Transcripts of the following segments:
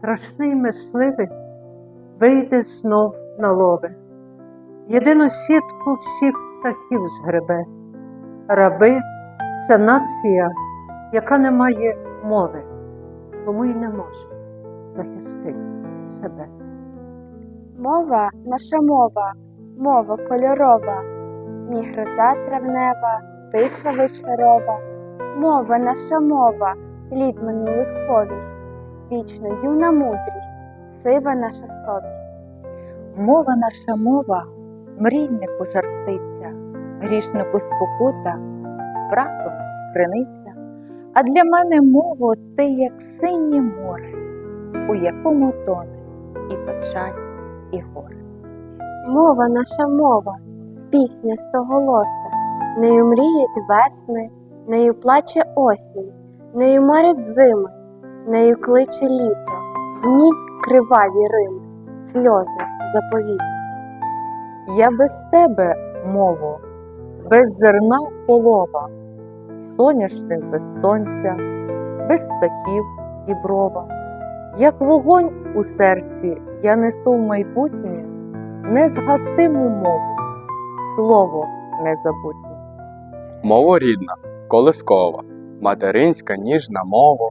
страшний мисливець вийде знов на лове, єдину сітку всіх птахів згребе. Раби це нація, яка не має мови, тому й не може захистити себе. Мова наша мова, мова кольорова, ні гроза травнева, тиша вечорова. Мова наша мова, лід минулих повість, вічно юна мудрість, сива наша совість. Мова наша мова, мрійнику жартиця, грішнику спокута, братом криниця. А для мене мова ти як синє море, у якому тоне і печаль, і горе. Мова наша мова, пісня стоголоса, нею мріють весни, нею плаче осінь, нею марять зими, нею кличе літо, в ній криваві рими, сльози заповіт. Я без тебе, мово, без зерна полова, соняшник без сонця, без птахів діброва. Як вогонь у серці я несу в майбутнє незгасиму мову, слово незабутнє. Мова рідна, колискова, материнська ніжна мова,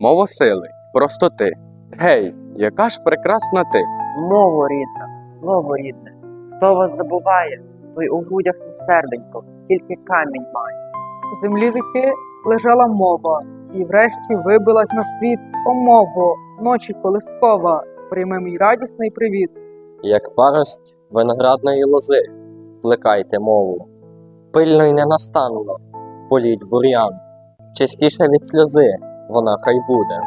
мова сили, простоти. Гей, яка ж прекрасна ти! Мову рідна, слово рідне. Хто вас забуває, той у грудях не серденько, тільки камінь має. У землі віки лежала мова, і врешті вибилась на світ о мову, ночі колискова, прийми мій радісний привіт. як парость виноградної лози, плекайте мову, пильно й ненастанно політь бур'ян, частіше від сльози вона хай буде.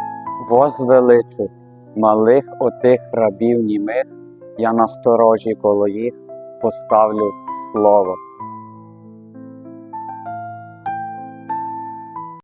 Возвеличу малих отих рабів німих, я насторожі коло їх поставлю слово.